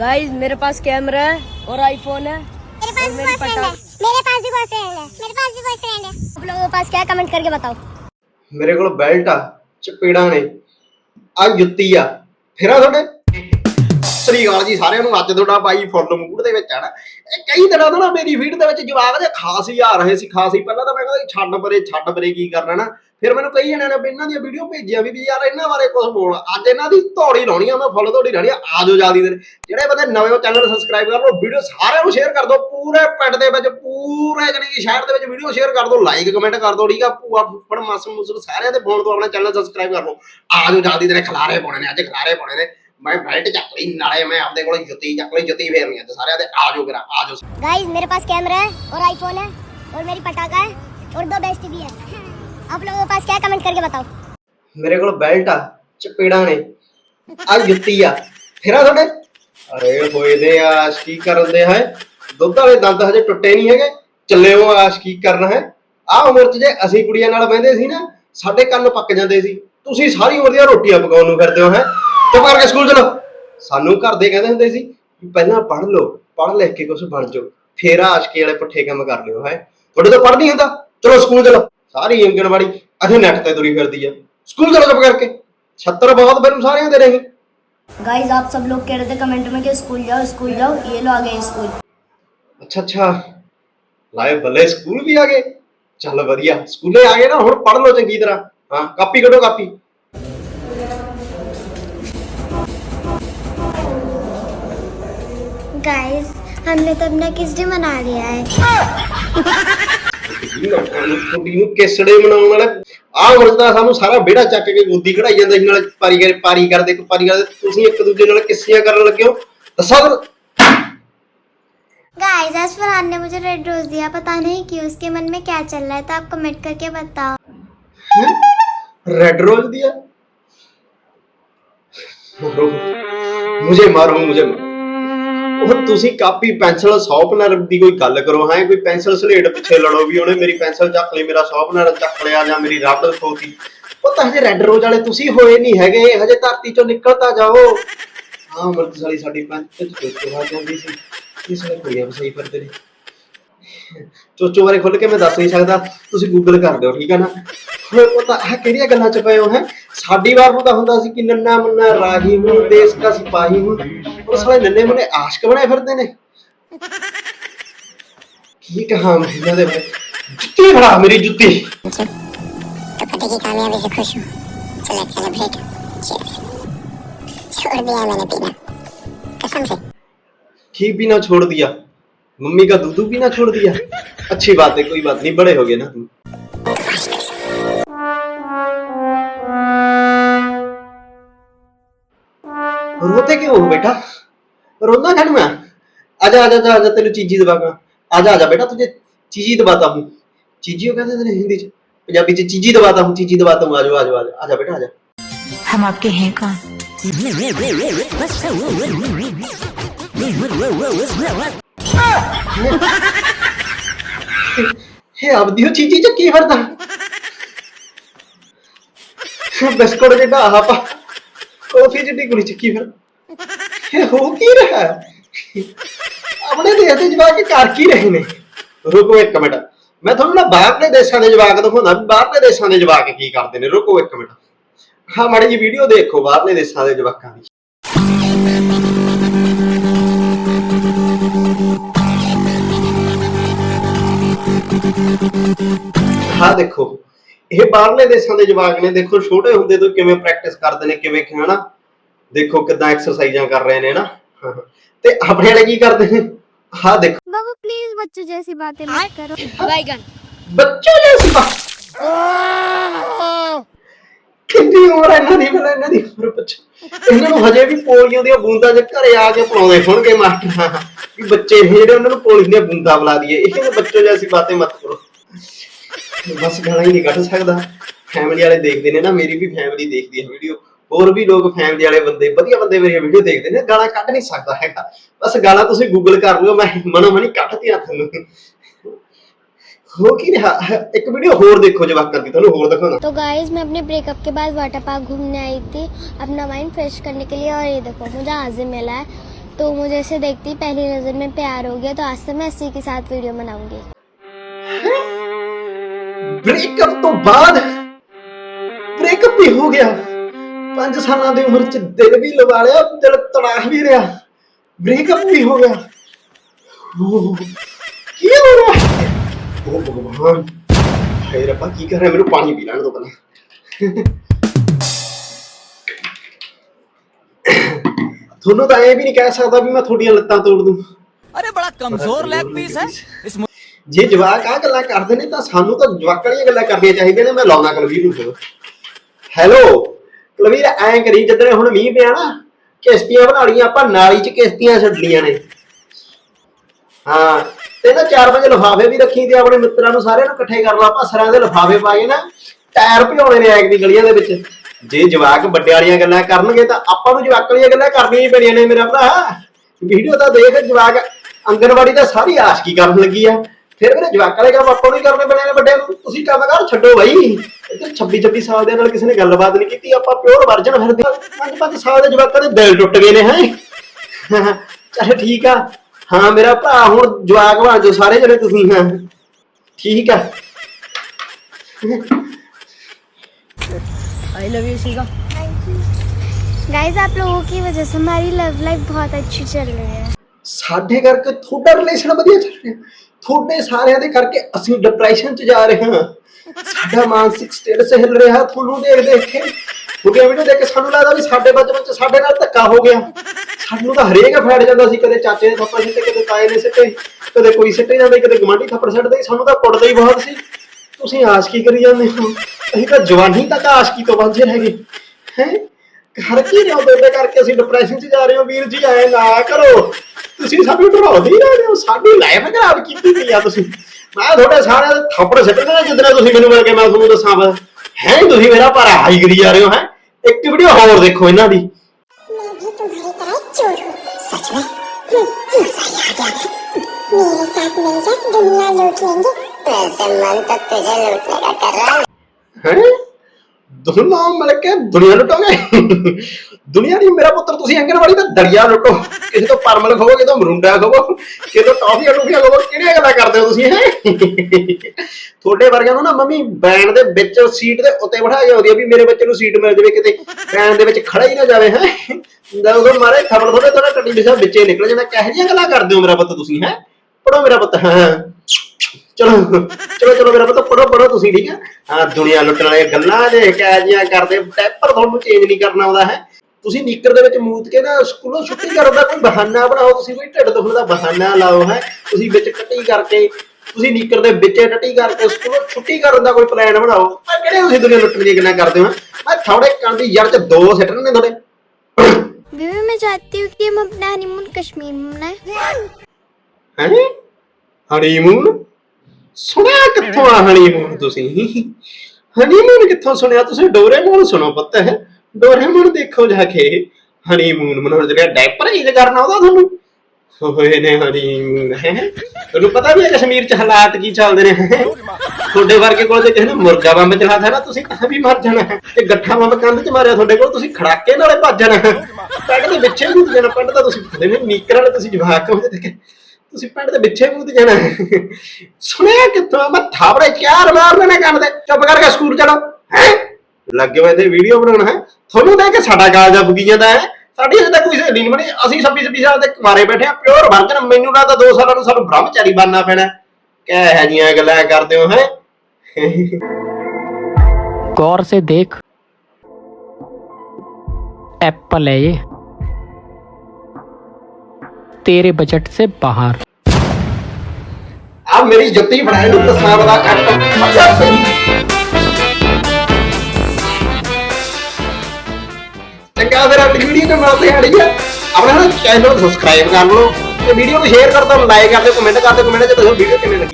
Guys मेरे पास camera है और आईफोन है मेरे पास और भी मेरी बॉयफ्रेंड है पटाख मेरे पास भी बॉयफ्रेंड है मेरे पास भी बॉयफ्रेंड है आप लोगों के पास क्या कमेंट करके बताओ ਮੇਰੇ ਕੋਲ ਬੈਲਟ ਆ ਚਪੇੜਾਂ ਨੇ ਆ ਜੁੱਤੀ ਆ ਫੇਰਾ ਤੁਹਾਡੇ ਸ੍ਰੀ ਅਕਾਲ ਜੀ ਸਾਰਿਆਂ ਨੂੰ ਅੱਜ ਤੁਹਾਡਾ ਬਾਈ ਫੁੱਲ ਮੂਡ ਦੇ ਵਿੱਚ ਆ ਨਾ ਇਹ ਕਈ ਦਿਨਾਂ ਤੋਂ ਨਾ ਮੇਰੀ ਫੀਡ ਦੇ ਵਿੱਚ ਜਵਾਬ ਦੇ ਖਾਸ ਹੀ ਆ ਰਹੇ ਸੀ ਖਾਸ ਹੀ ਪਹਿਲਾਂ ਤਾਂ ਮੈਂ ਕਹਿੰਦਾ ਸੀ, ਛੱਡ ਪਰੇ ਛੱਡ ਪਰੇ ਕੀ ਕਰਨਾ ਨਾ ਫਿਰ ਮੈਨੂੰ ਕਈ ਜਣਿਆਂ ਨੇ ਵੀ ਇਹਨਾਂ ਦੀਆਂ ਵੀਡੀਓ ਭੇਜਿਆ ਵੀ ਵੀ ਯਾਰ ਇਹਨਾਂ ਬਾਰੇ ਕੁਝ ਬੋਲ, ਅੱਜ ਇਹਨਾਂ ਦੀ ਧੌੜੀ ਲਾਉਣੀ ਆ, ਮੈਂ ਫੁੱਲ ਧੌੜੀ ਲਾਉਣੀ ਆ ਆਜੋ ਜਲਦੀ ਦੇ ਜਿਹੜੇ ਬੰਦੇ ਨਵੇਂ ਚੈਨਲ ਸਬਸਕ੍ਰਾਈਬ ਕਰ ਲਓ ਵੀਡੀਓ ਸਾਰਿਆਂ ਨੂੰ ਸ਼ੇਅਰ ਕਰ ਦਿਓ, ਪੂਰੇ ਪਿੰਡ ਦੇ ਵਿੱਚ, ਪੂਰੇ ਜਣੀ ਕਿ ਸ਼ਹਿਰ ਦੇ ਵਿੱਚ ਵੀਡੀਓ ਸ਼ੇਅਰ ਕਰ ਦਿਓ ਲਾਈਕ ਕਮੈਂਟ ਕਰ ਦਿਓ, ਠੀਕ ਆ ਪੂਆ ਫੁੱਫੜ ਮਾਸਮ ਮੁਸਲ ਸਾਰਿਆਂ ਦੇ ਫੋਨ ਤੋਂ ਆਪਣਾ ਚੈਨਲ ਸਬਸਕ੍ਰਾਈਬ ਕਰ ਲਓ। ਆਜੋ ਜਲਦੀ ਦੇ ਖਲਾਰੇ ਪਾਉਣੇ ਨੇ, ਅੱਜ ਖਲਾਰੇ ਪਾਉਣੇ ਨੇ। ਮੈਂ ਬੈਲਟ ਚੱਕ ਲਈ, ਨਾਲੇ ਮੈਂ ਆਪਦੇ ਕੋਲ ਜੁੱਤੀ ਚੱਕ ਲਈ, ਜੁੱਤੀ ਫੇਰਨੀ ਅੱਜ ਸਾਰਿਆਂ ਦੇ। ਆਜੋ ਕਰਾ ਆਜੋ ਗਾਇਜ਼ ਮੇਰੇ ਪਾਸ ਕੈਮਰਾ ਹੈ ਔਰ ਆਈਫੋਨ ਹੈ ਔਰ ਮੇਰੀ ਪਟਾਕਾ ਹੈ ਔਰ ਦੋ ਬੈਸਟ ਵੀ ਹੈ। आप लोगों के पास क्या कमेंट करके बताओ ਮੇਰੇ ਕੋਲ ਬੈਲਟ ਆ ਚਪੇੜਾਂ ਨੇ ਆ ਜੁੱਤੀ ਆ ਫੇਰਾ ਤੁਹਾਡੇ ਅਰੇ ਹੋਏ ਨੇ ਆਸ਼ਕੀ ਕਰਨ ਦੇ ਹੈ ਦੁੱਧ ਵਾਲੇ ਦੰਦ ਹਜੇ ਟੁੱਟੇ ਨਹੀਂ ਹੈਗੇ ਚੱਲੇ ਹੋ ਆਸ਼ਕੀ ਕਰਨਾ ਹੈ ਆ ਉਮਰ 'ਚ ਜੇ ਅਸੀਂ ਕੁੜੀਆਂ ਨਾਲ ਬਹਿੰਦੇ ਸੀ ਨਾ ਸਾਡੇ ਕੰਨ ਪੱਕ ਜਾਂਦੇ ਸੀ ਤੁਸੀਂ ਸਾਰੀ ਉਮਰ ਦੀਆਂ ਰੋਟੀਆਂ ਪਕਾਉਣ ਨੂੰ ਫਿਰਦੇ ਹੋ ਹੈ ਚੁੱਪ ਕਰਕੇ ਸਕੂਲ ਚਲੋ ਸਾਨੂੰ ਘਰ ਦੇ ਕਹਿੰਦੇ ਹੁੰਦੇ ਸੀ ਵੀ ਪਹਿਲਾਂ ਪੜ੍ਹ ਲਓ ਪੜ੍ਹ ਲਿਖ ਕੇ ਕੁਝ ਬਣ ਜਾਓ ਫੇਰ ਆਸ਼ਕੀ ਵਾਲੇ ਪੁੱਠੇ ਕੰਮ ਕਰ ਲਿਓ ਹੈ ਤੁਹਾਡੇ ਤੋਂ ਪੜ੍ਹ ਨਹੀਂ ਹੁੰਦਾ ਚਲੋ ਸਕੂਲ ਚਲੋ ਸਾਰੀ ਅੰਗਣਵਾੜੀ ਅਜੇ ਨੈਟ ਤੇ ਤੁਰੀ ਫਿਰਦੀ ਆ ਸਕੂਲ ਚਲੋ ਚੁੱਪ ਕਰਕੇ 76 ਬਹੁਤ ਮੈਨੂੰ ਸਾਰਿਆਂ ਦੇ ਨਹੀਂ गाइस आप सब लोग कह रहे थे कमेंट में कि स्कूल जाओ स्कूल जाओ ये लो आ गए स्कूल ਅੱਛਾ ਅੱਛਾ ਲਾਏ ਬੱਲੇ ਸਕੂਲ ਵੀ ਆ ਗਏ ਚੱਲ ਵਧੀਆ ਸਕੂਲੇ ਆ ਗਏ ਨਾ ਹੁਣ ਪੜ੍ਹ ਲਓ ਚੰਗੀ ਤਰ੍ਹਾਂ ਹਾਂ ਕਾਪੀ ਕੱਢੋ ਕਾਪੀ गाइस हमने तो अपना किस डे मना लिया है ਕੁੜੀ ਨੂੰ ਕਿਸੜੇ ਮਨਾਉਣ ਵਾਲਾ ਆਹ ਵਰਦਾ ਸਾਨੂੰ ਸਾਰਾ ਵਿਹੜਾ ਚੱਕ ਕੇ ਗੋਦੀ ਕਢਾਈ ਜਾਂਦਾ ਸੀ ਨਾਲ ਪਾਰੀ ਕਰ ਪਾਰੀ ਕਰਦੇ ਪਾਰੀ ਕਰਦੇ ਤੁਸੀਂ ਇੱਕ ਦੂਜੇ ਨਾਲ ਕਿੱਸੀਆਂ ਕਰਨ ਲੱਗੇ ਹੋ ਦੱਸੋ ਫਿਰ गाइस आज फरहान ने मुझे रेड रोज दिया पता नहीं क्यों उसके मन में क्या चल रहा है तो आप कमेंट करके बताओ रेड रोज दिया मुझे मारो मुझे मारो ਉਹ ਤੁਸੀਂ ਕਾਪੀ, ਪੈਨਸਲ ਸ਼ਾਰਪਨਰ ਦੀ ਕੋਈ ਗੱਲ ਕਰੋ, ਹਾਂ ਕੋਈ ਪੈਨਸਲ ਸਲੇਟ ਪਿੱਛੇ ਲੜੋ ਵੀ ਉਹਨੇ ਮੇਰੀ ਪੈਨਸਲ ਚੱਕ ਲਈ, ਮੇਰਾ ਸ਼ਾਰਪਨਰ ਚੱਕ ਲਿਆ ਜਾਂ ਮੇਰੀ ਰਬੜ ਖੋਤੀ ਉਹ ਤਾਂ ਹਜੇ ਰੈੱਡ ਰੋਜ਼ ਵਾਲੇ ਤੁਸੀਂ ਹੋਏ ਨਹੀਂ ਹੈਗੇ, ਹਜੇ ਧਰਤੀ ਚੋਂ ਨਿਕਲ ਤਾਂ ਜਾਓ। ਹਾਂ ਮਰਦ ਸਾਡੀ ਪੈਨਸਲ ਚੋਚੋ ਆ ਜਾਂਦੀ ਸੀ। ਇਸ ਵੇਲੇ ਕੋਈ ਵਸਈ ਫਿਰਦੇ ਨੇ। ਚੋਚੋ ਬਾਰੇ ਖੁੱਲ ਕੇ ਮੈਂ ਦੱਸ ਨਹੀਂ ਸਕਦਾ ਤੁਸੀਂ ਗੂਗਲ ਕਰ ਦਿਓ ਠੀਕ ਹੈ ਨਾ ਹੁਣ ਉਹ ਤਾਂ ਇਹ ਕਿਹੜੀਆਂ ਗੱਲਾਂ ਚ ਪਏ ਹੋ ਹੈ ਸਾਡੀ ਵਾਰ ਨੂੰ ਤਾਂ ਹੁੰਦਾ ਸੀ ਕਿ ਨੰਨਾ ਮੁੰਨਾ ਰਾਹੀ ਹੂੰ ਦੇਸ਼ ਦਾ ਸਿਪਾਹੀ ਹੂੰ ਉਹ ਸਾਲੇ ਨੰਨੇ ਮੁੰਨੇ ਆਸ਼ਕ ਬਣੇ ਫਿਰਦੇ ਨੇ ਕੀ ਕਹਾਂ ਮੈਂ ਇਹਨਾਂ ਦੇ ਬਾਰੇ ਜੁੱਤੀ ਫੜਾ ਮੇਰੀ ਜੁੱਤੀ तो पति की कामयाबी से खुश हूँ चलो सेलिब्रेट चीयर्स छोड़ दिया मैंने पीना कसम से घी पीना छोड़ दिया मम्मी का दूध पीना छोड़ दिया अच्छी बात है कोई बात नहीं बड़े हो गए ना तुम रोते क्यों हो बेटा रोना क्या मैं आजा आजा आजा आजा तेरे चीजी दबागा आजा आजा बेटा तुझे चीजी दबाता हूँ चीजियों कहते हैं हिंदी पंजाबी च चीजी दबाता हूँ चीजी दबाता हूँ आजो आजो आजा आजा बेटा आजा हम आपके हैं कौन ਇਹ ਆਪਦੀ ਉਹ ਚੀਜ਼ੀ ਚ ਕੀ ਬਿਸਕੁਟ ਜਿਹੜਾ ਆਹ ਕਾਫੀ ਜਿੱਡੀ ਕੁੜੀ ਚ ਫਿਰ? ਇਹ ਹੋ ਕੀ ਰਿਹਾ? ਆਪਣੇ ਦੇਸ਼ ਦੇ ਜਵਾਕ ਇਹ ਕਰ ਕੀ ਰਹੇ ਨੇ? ਰੁਕੋ ਇੱਕ ਮਿੰਟ। ਮੈਂ ਤੁਹਾਨੂੰ ਨਾ ਬਾਹਰਲੇ ਦੇਸ਼ਾਂ ਦੇ ਜਵਾਕ ਦਿਖਾਉਂਦਾ, ਵੀ ਬਾਹਰਲੇ ਦੇਸ਼ਾਂ ਦੇ ਜਵਾਕ ਕੀ ਕਰਦੇ ਨੇ? ਰੁਕੋ ਇੱਕ ਮਿੰਟ। ਹਾਂ, ਮਾੜੀ ਜੀ ਵੀਡੀਓ ਦੇਖੋ ਬਾਹਰਲੇ ਦੇਸ਼ਾਂ ਦੇ ਜਵਾਕਾਂ ਦੀ। ਹਾਂ ਦੇਖੋ ਇਹ ਬਾਹਰਲੇ ਦੇਸ਼ਾਂ ਦੇ ਜਵਾਕ ਨੇ ਦੇਖੋ ਛੋਟੇ ਹੁੰਦੇ ਤੋਂ ਕਿਵੇਂ ਪ੍ਰੈਕਟਿਸ ਕਰਦੇ ਨੇ ਕਿਵੇਂ ਖਿਆਣਾ ਦੇਖੋ ਕਿਦਾਂ ਐਕਸਰਸਾਈਜ਼ਾਂ ਕਰ ਰਹੇ ਨੇ ਨਾ ਹਾਂ। ਤੇ ਆਪਣੇ ਵਾਲੇ ਕੀ ਕਰਦੇ ਨੇ ਹਾਂ ਦੇਖੋ बाबू प्लीज बच्चों जैसी बातें मत करो बैगन ਬੱਚੋ ਜੈਸੀ ਬਾ ਕਿੰਨੀ ਉਮਰ ਹੈ ਇਹਨਾਂ ਦੀ ਪਹਿਲਾਂ ਇਹਨਾਂ ਦੀ ਉਮਰ ਪੁੱਛੋ। ਇਹਨਾਂ ਨੂੰ ਹਜੇ ਵੀ ਪੋਲੀਓ ਦੀਆਂ ਬੂੰਦਾਂ ਦੇ ਘਰੇ ਆ ਕੇ ਪਲਾਉਂਦੇ ਹੋਣਗੇ ਮਾਸਟਰ ਕਿ ਬੱਚੇ ਨੇ ਜਿਹੜੇ ਉਹਨਾਂ ਨੂੰ ਪੋਲੀਓ ਦੀਆਂ ਬੂੰਦਾਂ ਪਿਲਾ ਦਈਏ, ਇਹ ਕਹਿੰਦੇ ਜੈਸੀ ਬਾतें ਮਤ ਕਰੋ। ਬਸ ਗਾਲਾਂ ਹੀ ਨਹੀਂ ਕੱਢ ਸਕਦਾ। ਫੈਮਿਲੀ ਵਾਲੇ ਦੇਖਦੇ ਨੇ ਨਾ, ਮੇਰੀ ਵੀ ਫੈਮਿਲੀ ਦੇਖਦੀ ਹੈ ਵੀਡੀਓ ਹੋਰ ਵੀ ਲੋਕ ਫੈਮਿਲੀ ਵਾਲੇ ਬੰਦੇ, ਵਧੀਆ ਬੰਦੇ ਮੇਰੀ ਵੀਡੀਓ ਦੇਖਦੇ ਨੇ, ਗਾਲਾਂ ਕੱਢ ਨਹੀਂ ਸਕਦਾ ਹੈਗਾ। ਬਸ ਗਾਲਾਂ ਤੁਸੀਂ ਗੂਗਲ ਕਰ ਲਿਓ, ਮੈਂ ਮਨੋ ਮਨੀ ਕੱਢਤੀਆਂ ਤੁਹਾਨੂੰ। ਹੋ ਕੀ ਰਿਹਾ ਇੱਕ ਵੀਡੀਓ ਹੋਰ ਦੇਖੋ ਜਵਾਕਾਂ ਦੀ ਤੁਹਾਨੂੰ ਹੋਰ ਦਿਖਾਉਣਾ तो गाइस मैं अपने ब्रेकअप के बाद वाटर पार्क घूमने आई थी अपना माइंड फ्रेश करने के लिए और ये देखो मुझे आजिम मिला है तो मुझे इसे देखते ही पहली नजर में प्यार हो गया तो आज से मैं इसी के साथ वीडियो बनाऊंगी ਬ੍ਰੇਕਅਪ ਤੋਂ ਬਾਅਦ ਬ੍ਰੇਕਅਪ ਵੀ ਹੋ ਗਿਆ 5 ਸਾਲਾਂ ਦੀ ਉਮਰ ਚ ਦਿਲ ਵੀ ਲਵਾ ਲਿਆ ਦਿਲ ਤੜਾ ਵੀ ਰਿਹਾ ਬ੍ਰੇਕਅਪ ਵੀ ਹੋ ਗਿਆ ਓਹ, ਕੀ ਹੋ ਰਿਹਾ ਭਗਵਾਨ ਪਾਣੀ ਪੀ ਲੈਣ ਤੁਹਾਨੂੰ ਤਾਂ ਇਹ ਵੀ ਨਹੀਂ ਕਹਿ ਸਕਦਾ ਵੀ ਮੈਂ ਤੁਹਾਡੀਆਂ ਲੱਤਾਂ ਤੋੜ ਦੂੰ ਅਰੇ ਬੜਾ ਕਮਜ਼ੋਰ ਲੈਗ ਪੀਸ ਹੈ ਇਸ ਜੇ ਜਵਾਕ ਆ ਗੱਲਾਂ ਕਰਦੇ ਨੇ ਤਾਂ ਸਾਨੂੰ ਤਾਂ ਜਵਾਕ ਵਾਲੀਆਂ ਗੱਲਾਂ ਕਰਨੀਆਂ ਚਾਹੀਦੀਆਂ ਨੇ ਮੈਂ ਲਾਉਣਾ ਕਲਵੀਰ ਨੂੰ ਚਲੋ ਹੈਲੋ ਕਲਵੀਰ ਐਂ ਕਰੀ ਜਿੱਦਣੇ ਹੁਣ ਮੀਂਹ ਪਿਆ ਨਾ ਕਿਸ਼ਤੀਆਂ ਬਣਾ ਲਈਆਂ ਆਪਾਂ ਨਾਲੀ 'ਚ ਕਿਸ਼ਤੀਆਂ ਛੱਡਣੀਆਂ ਨੇ ਹਾਂ ਤੇ ਨਾ ਚਾਰ ਪੰਜ ਲਿਫਾਫੇ ਵੀ ਰੱਖੀ ਤੇ ਆਪਣੇ ਮਿੱਤਰਾਂ ਨੂੰ ਸਾਰਿਆਂ ਨੂੰ ਇਕੱਠੇ ਕਰ ਲਾ ਪਸਰਾਂ ਦੇ ਲਿਫਾਫੇ ਪਾ ਕੇ ਨਾ, ਟਾਇਰ ਭਿਉਣੇ ਨੇ ਐਕ ਦੀ ਗਲੀਆਂ ਦੇ ਵਿੱਚ। ਜੇ ਜਵਾਕ ਵੱਡੇ ਵਾਲੀਆਂ ਗੱਲਾਂ ਕਰਨਗੇ ਤਾਂ ਆਪਾਂ ਨੂੰ ਜਵਾਕ ਵਾਲੀਆਂ ਗੱਲਾਂ ਕਰਨੀਆਂ ਹੀ ਪੈਣੀਆਂ ਨੇ ਮੇਰਾ ਭਰਾ। ਵੀਡੀਓ ਤਾਂ ਦੇਖ, ਜਵਾਕ ਅੰਗਨਵਾੜੀ ਤਾਂ ਸਾਰੀ ਆਸ ਕੀ ਕਰਨ ਲੱਗੀ ਆ। ਫਿਰ ਮੇਰੇ ਜਵਾਕ ਵਾਲੇ ਕੰਮ ਆਪਾਂ ਨੂੰ ਹੀ ਕਰਨੇ ਪੈਣੇ ਨੇ ਵੱਡੇ ਨੂੰ। ਤੁਸੀਂ ਕੰਮ ਕਰ ਛੱਡੋ ਬਾਈ। ਇੱਧਰ 26 26 ਸਾਲ ਦੇ ਨਾਲ ਕਿਸੇ ਨੇ ਗੱਲਬਾਤ ਨਹੀਂ ਕੀਤੀ, ਆਪਾਂ ਪਿਓਰ ਵਰਜਨ ਫਿਰਦੇ ਪੰਜ ਪੰਜ ਸਾਲ ਦੇ ਜਵਾਕਾਂ ਦੇ ਦਿਲ ਟੁੱਟ ਗਏ ਨੇ, ਹੈ। ਚੱਲ ਠੀਕ ਆ। ਹਾਂ ਮੇਰਾ ਭਰਾ ਹੁਣ ਜਵਾਕ ਬਣ ਜੋ ਸਾਰੇ ਜਣੇ ਤੁਸੀਂ ਹਾਂ ਠੀਕ ਆ आई लव यू सीगा गाइस आप लोगों की वजह से हमारी लव लाइफ बहुत अच्छी चल रही है ਸਾਡੇ ਕਰਕੇ ਤੁਹਾਡਾ ਰਿਲੇਸ਼ਨ ਵਧੀਆ ਚੱਲ ਰਿਹਾ ਤੁਹਾਡੇ ਸਾਰਿਆਂ ਦੇ ਕਰਕੇ ਅਸੀਂ ਡਿਪਰੈਸ਼ਨ 'ਚ ਜਾ ਰਹੇ ਹਾਂ ਸਾਡਾ ਮਾਨਸਿਕ ਸਟੇਟਸ ਹਿੱਲ ਰਿਹਾ ਤੁਹਾਨੂੰ ਦੇਖ ਦੇਖ ਕੇ ਤੁਹਾਡੀਆਂ ਵੀਡੀਓ ਦੇਖ ਕੇ ਸਾਨੂੰ ਲੱਗਦਾ ਵੀ ਸਾਡੇ ਬਚਪਨ 'ਚ ਸਾਡੇ ਨਾਲ ਧੱਕਾ ਹੋ ਗਿਆ ਸਾਨੂੰ ਤਾਂ ਹਰੇਕ ਫੈੜ ਜਾਂਦਾ ਸੀ, ਕਦੇ ਚਾਚੇ ਦੇ ਥੱਪੜ ਸਿੱਟੇ ਕਦੇ ਤਾਏ ਨੇ ਸਿੱਟੇ ਕਦੇ ਕੋਈ ਸਿੱਟੇ ਜਾਂਦੇ ਕਦੇ ਗਵਾਂਢੀ ਥੱਪੜ ਸਿੱਟਦੇ ਸਾਨੂੰ ਤਾਂ ਕੁੱਟਦੇ ਹੀ ਬਹੁਤ ਸੀ। ਤੁਸੀਂ ਆਸ਼ਕੀ ਕਰੀ ਜਾਂਦੇ ਹੋ? ਅਸੀਂ ਤਾਂ ਜਵਾਨੀ ਤੱਕ ਆਸ਼ਕੀ ਤੋਂ ਵਾਂਝੇ ਰਹਿ ਗਏ। ਹੈ? ਕਰ ਕੀ ਰਹੇ ਹੋ ਬੇਬੇ ਕਰਕੇ ਅਸੀਂ ਡਿਪਰੈਸ਼ਨ 'ਚ ਜਾ ਰਹੇ ਹਾਂ, ਵੀਰ ਜੀ, ਐ ਨਾ ਕਰੋ। ਤੁਸੀਂ ਸਾਨੂੰ ਡਰਾਉਂਦੇ ਹੀ ਰਹੇ ਹੋ। ਸਾਡੀ ਲਾਈਫ ਖਰਾਬ ਕੀਤੀ ਪਈ ਆ ਤੁਸੀਂ। ਮੈਂ ਤੁਹਾਡੇ ਸਾਰਿਆਂ ਥੱਪੜ ਸਿੱਟਦੇ ਨੇ ਜਿੱਦਣ ਤੁਸੀਂ ਮੈਨੂੰ ਮਿਲ ਕੇ ਮੈਂ ਤੁਹਾਨੂੰ ਦੱਸਾਂ ਬਸ ਹੈ? ਤੁਸੀਂ ਮੇਰਾ ਭਾਰਾ ਹਾਈ ਕਰੀ ਜਾ ਰਹੇ ਹੋ, ਹੈ? ਇੱਕ ਵੀਡੀਓ ਹੋਰ ਦੇਖੋ ਇਹਨਾਂ ਦੀ। Hı, Neyi satmayacak dünya lootlendi. Bızımın tutucu lootlara karar. He? Dur lan bırakın. Dünya lootu mu? ਦੁਨੀਆ ਦੀ ਮੇਰਾ ਪੁੱਤਰ ਤੁਸੀਂ ਅੰਗਨਵਾੜੀ ਤਾਂ ਦਰਿਆ ਲੁੱਟੋ। ਕਿਸੇ ਤੋਂ ਪਰਮਲ ਖਵੋ ਕਿਸੇ ਤੋਂ ਮਰੁੰਡਾ ਖਵੋ ਕਿਸੇ ਤੋਂ ਟੌਫੀਆਂ ਟੁਫੀਆਂ ਖਵੋ ਕਿਹੜੀਆਂ ਗੱਲਾਂ ਕਰਦੇ ਹੋ ਤੁਸੀਂ, ਹੈ? ਤੁਹਾਡੇ ਵਰਗਿਆਂ ਨੂੰ ਨਾ ਮੰਮੀ ਬੈਨ ਦੇ ਵਿੱਚ ਸੀਟ ਦੇ ਉੱਤੇ ਬਿਠਾ ਕੇ ਆਉਂਦੀ ਆ ਵੀ ਮੇਰੇ ਬੱਚੇ ਨੂੰ ਸੀਟ ਮਿਲ ਜਾਵੇ ਕਿਤੇ ਬੈਨ ਦੇ ਵਿੱਚ ਖੜਾ ਹੀ ਨਾ ਜਾਵੇ, ਹੈ? ਦੱਸੋ ਮਾਰੇ ਖਬਰ ਥੋੜੇ ਤੁਹਾਡਾ ਟੱਡੀ ਦੇ ਸਾਹ ਵਿੱਚੇ ਨਿਕਲ ਜਾਂਦਾ। ਕਹਿ ਜੀਆਂ ਗੱਲਾਂ ਕਰਦੇ ਹੋ ਮੇਰਾ ਪੁੱਤ ਤੁਸੀਂ, ਹੈ? ਪੜੋ ਮੇਰਾ ਪੁੱਤ, ਹਾਂ ਚਲੋ ਚਲੋ ਚਲੋ ਮੇਰਾ ਪੁੱਤ ਪੜੋ ਪੜੋ ਤੁਸੀਂ, ਠੀਕ ਹੈ ਹਾਂ ਦੁਨੀਆ ਲੁੱਟਣ ਵਾਲੇ ਗੱਲਾਂ ਨੇ, ਕਹਿ ਜੀਆਂ ਕਰਦੇ ਟੈਪਰ ਤੁਹਾਨੂੰ ਚੇਂਜ ਨਹੀਂ ਕਰਨਾ ਆਉਂਦਾ, ਹੈ? ਤੁਸੀਂ ਨੀਕਰ ਦੇ ਵਿੱਚ ਮੂਤ ਕੇ ਨਾ ਸਕੂਲੋਂ ਛੁੱਟੀ ਕਰਨ ਦਾ ਕੋਈ ਬਹਾਨਾ ਬਣਾਓ ਤੁਸੀਂ ਕੋਈ ਢਿੱਡ ਦੁਖਣ ਦਾ ਬਹਾਨਾ ਲਾਓ ਹੈ ਤੁਸੀਂ ਵਿੱਚ ਟੱਟੀ ਕਰਕੇ ਤੁਸੀਂ ਨੀਕਰ ਦੇ ਵਿੱਚ ਟੱਟੀ ਕਰਕੇ ਸਕੂਲੋਂ ਛੁੱਟੀ ਕਰਨ ਦਾ ਕੋਈ ਪਲਾਨ ਬਣਾਓ ਆ ਕਿਹੜੇ ਤੁਸੀਂ ਦੁਨੀਆ ਲੁੱਟਣ ਦੀਆਂ ਗੱਲਾਂ ਕਰਦੇ ਹੋ ਹੈਂ? ਮੈਂ ਥੋੜੇ ਕੰਨ ਦੀ ਜੜ 'ਚ ਦੋ ਸਿੱਟਣ ਨੇ ਤੁਹਾਡੇ बीवी मैं चाहती हूँ कि हम अपना हनीमून कश्मीर में मनाएं ਹੈ ਹਨੀਮੂਨ ਸੁਣਿਆ ਕਿੱਥੋਂ ਆ ਹਨੀਮੂਨ ਤੁਸੀਂ ਹਨੀਮੂਨ ਕਿੱਥੋਂ ਸੁਣਿਆ ਤੁਸੀਂ ਡੋਰੇਮੋਨ ਸੁਣੋ ਪੁੱਤ ਹੈ ਡੋਰੇਮੋਨ ਦੇਖੋ ਜਾ ਕੇ। ਹਨੀਮੂਨ ਮਨਾਉਣ ਜਿਹੜਾ ਡਾਇਪਰ ਹੀ ਕਰਨਾ ਉਹਦਾ ਤੁਹਾਨੂੰ। ਹੋਏ ਨੇ ਹਨੀਮੂਨ ਹੈ? ਤੁਹਾਨੂੰ ਪਤਾ ਵੀ ਹੈ ਕਸ਼ਮੀਰ ਚ ਹਾਲਾਤ ਕੀ ਚੱਲਦੇ ਨੇ ਤੁਹਾਡੇ ਵਰਗੇ ਕੋਲ ਜੇ ਕਿਸੇ ਨੇ ਮੁਰਗਾ ਬੰਬ ਚਲਾਤਾ ਨਾ, ਤੁਸੀਂ ਤਾਂ ਵੀ ਮਰ ਜਾਣਾ। ਤੇ ਗੱਠਾ ਬੰਬ ਕੰਧ ਚ ਮਾਰਿਆ ਤੁਹਾਡੇ ਕੋਲ, ਤੁਸੀਂ ਖੜਾਕੇ ਨਾਲੇ ਭੱਜ ਜਾਣਾ। ਹੈ। ਪੈਂਟ ਦੇ ਵਿੱਚੇ ਨੂੰ ਜਾਣਾ ਪੈਂਟ ਤਾਂ ਤੁਸੀਂ ਖੁਦੇ ਨੀਕਰ ਵਾਲੇ ਤੁਸੀਂ ਜਵਾਕ ਹੋ ਤੇ ਤੁਸੀਂ ਪਿੰਡ ਦੇ ਵਿੱਚੇ ਮੂੰਹ ਤੇ ਜਾਣਾ। ਸੁਣਿਆ ਕਿੱਥੋਂ? ਮੈਂ ਥਾਪੜੇ ਚਾਰ ਮਾਰਨੇ ਨੇ ਕੰਨ ਤੇ। ਚੁੱਪ ਕਰਕੇ ਸਕੂਲ ਚਲੋ, ਹੈ? ਲੱਗੇ ਹੋਏ ਤੇ ਵੀਡੀਓ ਬਣਾਉਣਾ ਹੈ ਤੁਹਾਨੂੰ ਦੇਖ ਕੇ ਸਾਡਾ ਕਾਲਜਾ ਬੁਗੀ ਜਾਂਦਾ ਹੈ ਸਾਡੀ ਅਜੇ ਤੱਕ ਕੋਈ ਸਹੇਲੀ ਨਹੀਂ ਬਣੀ ਅਸੀਂ 26 26 ਸਾਲ ਦੇ ਕੁਮਾਰੇ ਬੈਠੇ ਆ ਪਿਓਰ ਵਰਜਨ ਮੈਨੂੰ ਲੱਗਦਾ 2 ਸਾਲਾਂ ਨੂੰ ਸਾਨੂੰ ਬ੍ਰਹਮਚਾਰੀ ਬਣਨਾ ਪੈਣਾ ਕਹਿ ਹੈ ਜੀਆਂ ਗੱਲਾਂ ਕਰਦੇ ਹੋ ਹੈ गौर से देख एप्पल है ये तेरे बजट से बाहर ਆ ਮੇਰੀ ਜੁੱਤੀ ਬਣਾਏ ਨੂੰ ਦਸਾਂ ਦਾ ਚੰਗਾ ਫਿਰ ਅੱਜ ਵੀਡੀਓ ਤੇ ਮਿਲਦੇ ਹਾਂ ਅੜੀਆ ਆਪਣਾ ਚੈਨਲ ਸਬਸਕ੍ਰਾਈਬ ਕਰ ਲਓ ਤੇ ਵੀਡੀਓ ਨੂੰ ਸ਼ੇਅਰ ਕਰ ਦਿਓ ਲਾਈਕ ਕਰ ਦਿਓ ਕਮੈਂਟ ਕਰ ਦਿਓ ਕਮੈਂਟ 'ਚ ਦੱਸੋ ਵੀਡੀਓ ਕਿਵੇਂ ਲੱਗੀ।